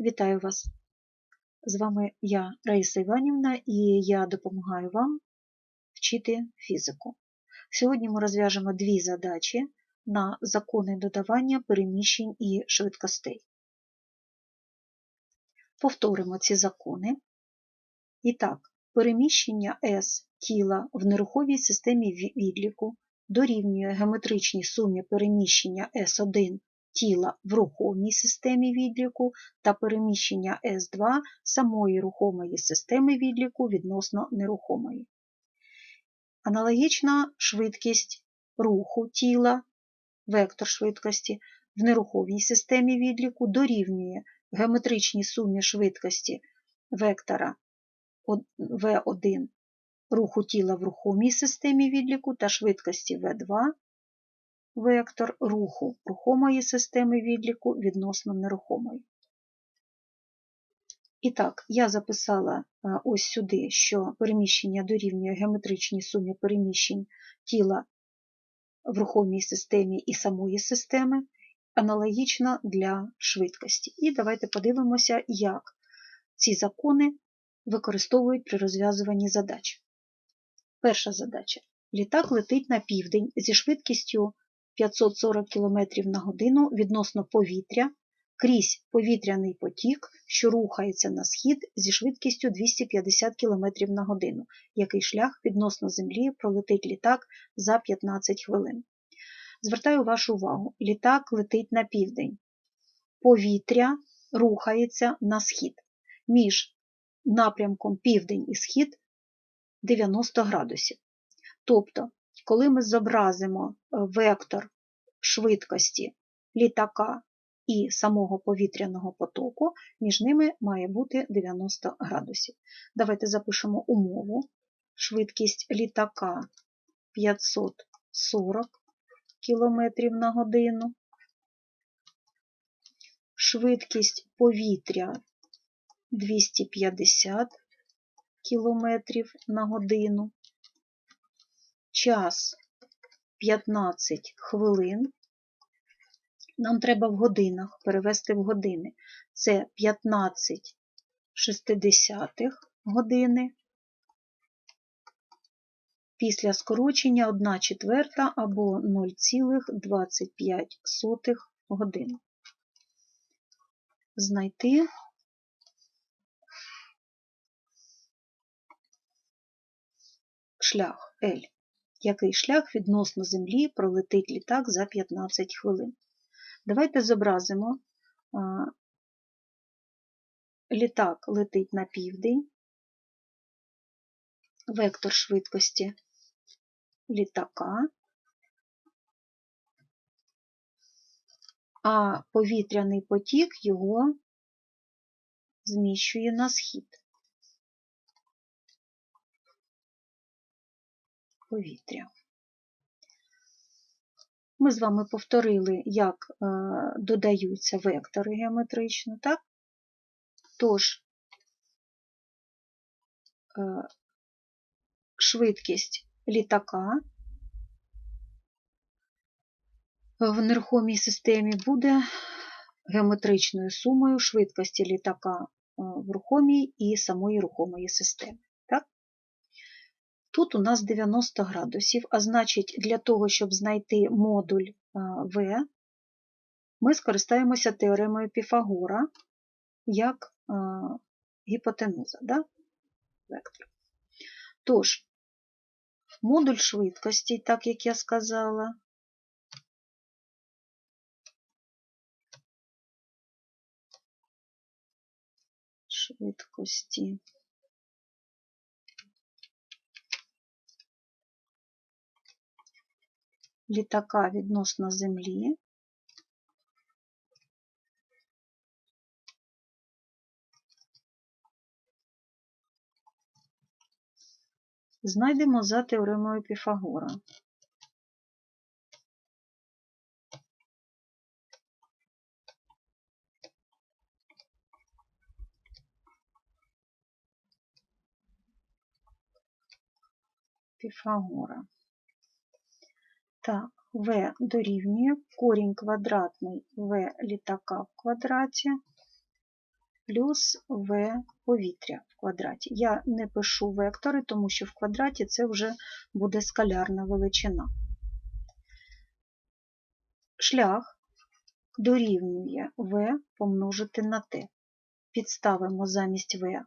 Вітаю вас! З вами я, Раїса Іванівна, і я допомагаю вам вчити фізику. Сьогодні ми розв'яжемо дві задачі на закони додавання переміщень і швидкостей. Повторимо ці закони. І так, переміщення S тіла в неруховій системі відліку дорівнює геометричній сумі переміщення S1 тіла в рухомій системі відліку та переміщення S2 самої рухомої системи відліку відносно нерухомої. Аналогічна швидкість руху тіла, вектор швидкості в нерухомій системі відліку дорівнює геометричній сумі швидкості вектора V1 руху тіла в рухомій системі відліку та швидкості V2 вектор руху рухомої системи відліку відносно нерухомої. І так, я записала ось сюди, що переміщення дорівнює геометричній сумі переміщень тіла в рухомій системі і самої системи, аналогічно для швидкості. І давайте подивимося, як ці закони використовують при розв'язуванні задач. Перша задача. Літак летить на південь зі швидкістю 540 км на годину відносно повітря крізь повітряний потік, що рухається на схід зі швидкістю 250 км на годину, який шлях відносно Землі пролетить літак за 15 хвилин. Звертаю вашу увагу, літак летить на південь. Повітря рухається на схід. Між напрямком південь і схід 90 градусів. Тобто, коли ми зобразимо вектор швидкості літака і самого повітряного потоку, між ними має бути 90 градусів. Давайте запишемо умову. Швидкість літака 540 км на годину. Швидкість повітря 250 км на годину. Час 15 хвилин. Нам треба в годинах перевести в години. Це 15 шестидесятих години. Після скорочення 1 четверта або 0,25 години. Знайти шлях L. Який шлях відносно Землі пролетить літак за 15 хвилин. Давайте зобразимо, літак летить на південь, вектор швидкості літака, а повітряний потік його зміщує на схід. Повітря. Ми з вами повторили, як е, додаються вектори геометрично, так? Тож, е, швидкість літака в нерухомій системі буде геометричною сумою швидкості літака е, в рухомій і самої рухомої системи. Тут у нас 90 градусів, а значить, для того, щоб знайти модуль В, ми скористаємося теоремою Піфагора як гіпотенуза, да? вектор. Тож, модуль швидкості, так як я сказала, швидкості. Літака відносно Землі. Знайдемо за теоремою Піфагора. Піфагора. Так, В дорівнює корінь квадратний В літака в квадраті плюс В повітря в квадраті. Я не пишу вектори, тому що в квадраті це вже буде скалярна величина. Шлях дорівнює В помножити на Т. Підставимо замість В е,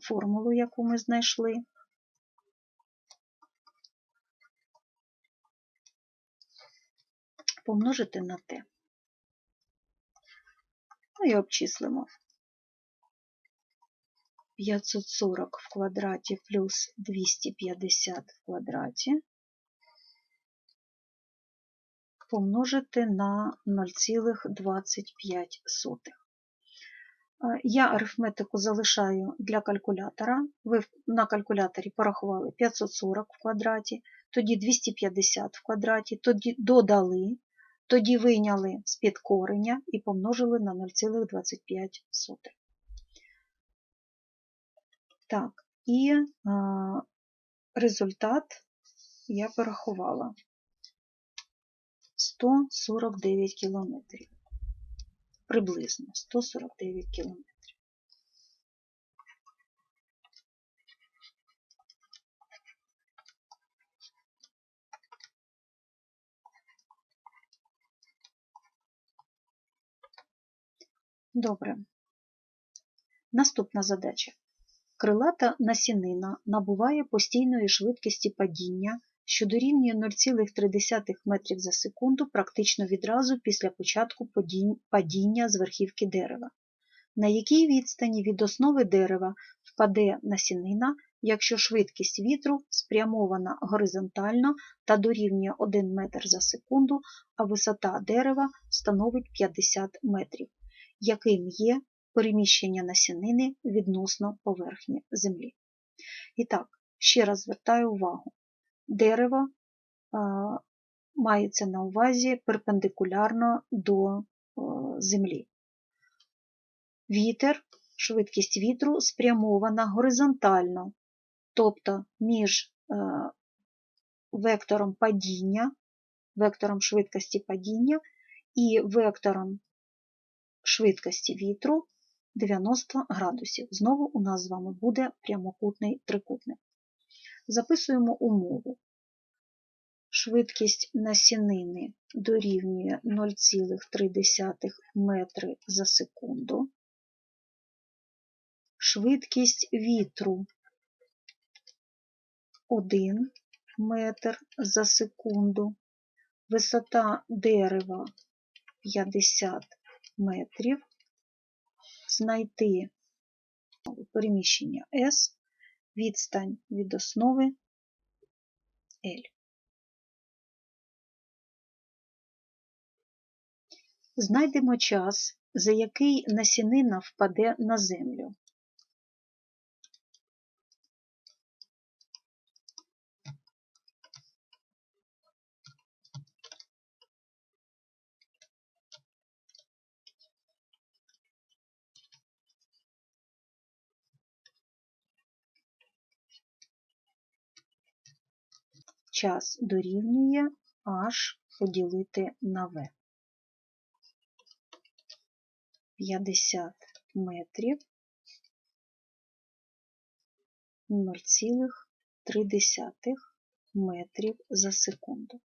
формулу, яку ми знайшли. Помножити на Т. Ну і обчислимо. 540 в квадраті плюс 250 в квадраті помножити на 0,25. Я арифметику залишаю для калькулятора. Ви на калькуляторі порахували 540 в квадраті, тоді 250 в квадраті, тоді додали, тоді вийняли з-під кореня і помножили на 0,25. Так, і е, результат я порахувала 149 кілометрів. Приблизно 149 кілометрів. Добре. Наступна задача. Крилата насінина набуває постійної швидкості падіння, що дорівнює 0,3 метрів за секунду практично відразу після початку падіння з верхівки дерева. На якій відстані від основи дерева впаде насінина, якщо швидкість вітру спрямована горизонтально та дорівнює 1 метр за секунду, а висота дерева становить 50 метрів, яким є переміщення насінини відносно поверхні землі. І так, ще раз звертаю увагу: дерево а, мається на увазі перпендикулярно до землі. Вітер, швидкість вітру спрямована горизонтально, тобто між вектором падіння, вектором швидкості падіння і вектором швидкості вітру 90 градусів. Знову у нас з вами буде прямокутний трикутник. Записуємо умову. Швидкість насінини дорівнює 0,3 метри за секунду. Швидкість вітру 1 метр за секунду. Висота дерева 50 метрів знайти переміщення S, відстань від основи L. Знайдемо час, за який насінина впаде на землю. Час дорівнює h поділити на v. 50 метрів 0,3 метрів за секунду.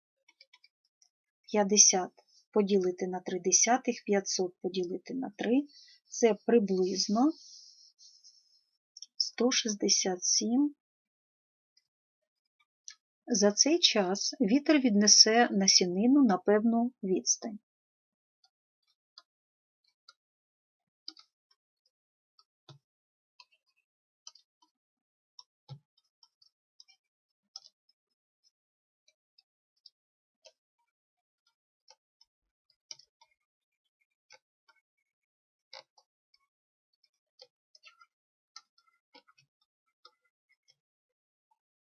50 поділити на 3 десятих, 500 поділити на 3 це приблизно 167 за цей час вітер віднесе насінину на певну відстань.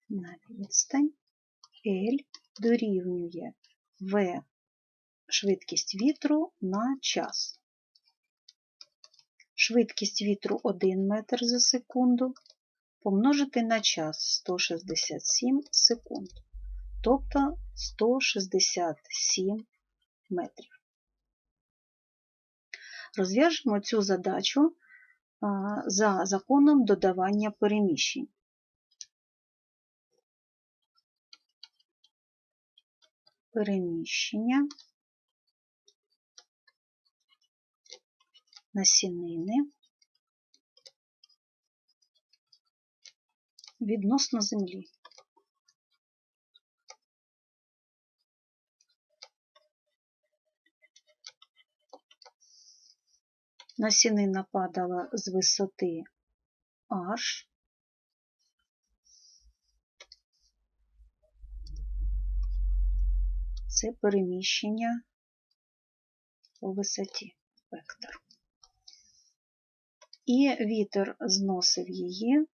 На відстань L дорівнює V швидкість вітру на час. Швидкість вітру 1 метр за секунду помножити на час 167 секунд, тобто 167 метрів. Розв'яжемо цю задачу за законом додавання переміщень. Переміщення насінини відносно землі. Насінина падала з висоти H. Це переміщення по висоті вектор. І вітер зносив її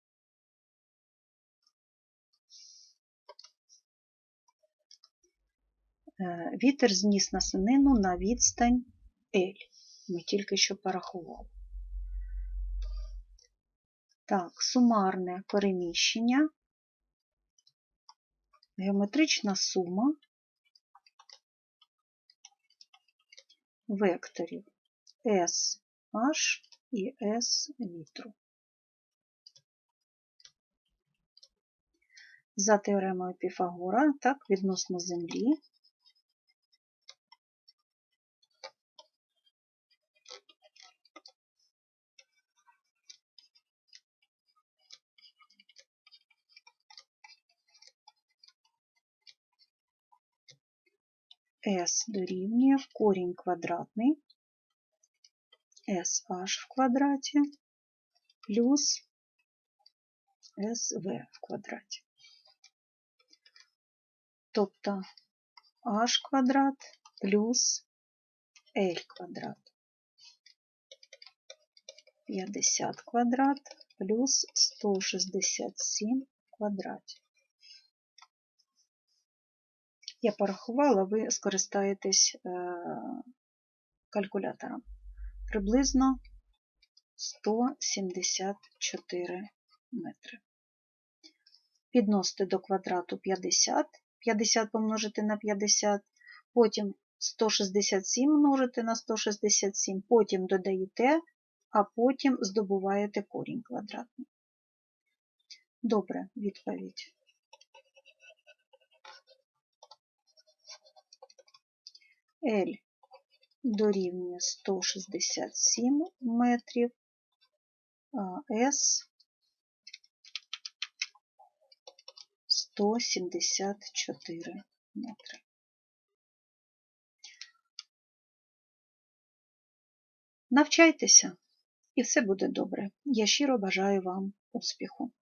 Е, Вітер зніс насінину на відстань L. Ми тільки що порахували. Так, сумарне переміщення, геометрична сума векторів SH і S вітру. За теоремою Піфагора, так, відносно Землі, s дорівнює корінь квадратний SH в квадраті плюс SV в квадраті. Тобто h квадрат плюс L квадрат. 50 квадрат плюс 167 в квадраті. Я порахувала, ви скористаєтесь е, калькулятором. Приблизно 174 метри. Підносите до квадрату 50, 50 помножити на 50, потім 167 множите на 167, потім додаєте, а потім здобуваєте корінь квадратний. Добре, відповідь. L дорівнює 167 метрів, а S 174 метри. Навчайтеся, і все буде добре. Я щиро бажаю вам успіху.